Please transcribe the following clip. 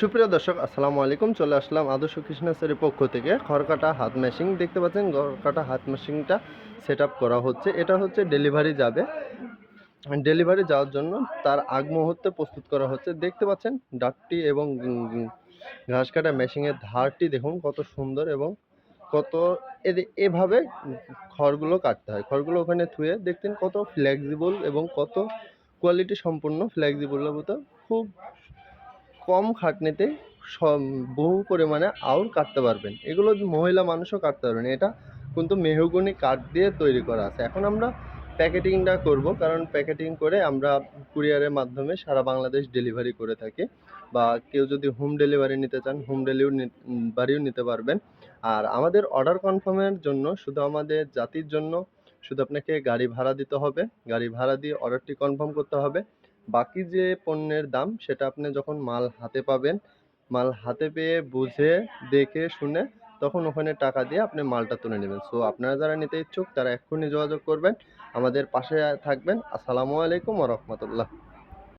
সুপ্রিয় দর্শক, আসসালামু আলাইকুম। চলে আসলাম আদর্শ কৃষ্ণেশ্বরের পক্ষ থেকে। খড়কাটা হাত মেশিন দেখতে পাচ্ছেন খড়কাটা হাত মেশিনটা সেট করা হচ্ছে। এটা হচ্ছে ডেলিভারি যাবে। ডেলিভারি যাওয়ার জন্য তার আগ মুহূর্তে প্রস্তুত করা হচ্ছে। দেখতে পাচ্ছেন ডাকটি এবং ঘাস কাটা মেশিনের ধারটি দেখুন, কত সুন্দর এবং কত এভাবে খড়গুলো কাটতে হয়। খড়গুলো ওখানে থুয়ে দেখতেন কত ফ্লেক্সিবল এবং কত কোয়ালিটি সম্পূর্ণ ফ্লেক্সিবল খুব কম খাটনিতে বহু পরিমাণে আউর কাটতে পারবেন। এগুলো মহিলা মানুষও কাটতে পারবেন। এটা কিন্তু মেহগুনি কাঠ দিয়ে তৈরি করা আছে। এখন আমরা প্যাকেটিংটা করব, কারণ প্যাকেটিং করে আমরা কুরিয়ারের মাধ্যমে সারা বাংলাদেশ ডেলিভারি করে থাকি। বা কেউ যদি হোম ডেলিভারি নিতে চান, হোম ডেলিভারিও নিতে পারবেন। আর আমাদের অর্ডার কনফার্মের জন্য শুধু আমাদের জাতির জন্য, শুধু আপনাকে গাড়ি ভাড়া দিতে হবে। গাড়ি ভাড়া দিয়ে অর্ডারটি কনফার্ম করতে হবে। বাকি যে পণ্যের দাম, সেটা আপনি যখন মাল হাতে পাবেন, মাল হাতে পেয়ে বুঝে, দেখে, শুনে, তখন ওখানে টাকা দিয়ে আপনি মালটা তুলে নেবেন। সো আপনারা যারা নিতে ইচ্ছুক, তারা এক্ষুনি যোগাযোগ করবেন। আমাদের পাশে থাকবেন। আসসালামু আলাইকুম রহমতুল্লাহ।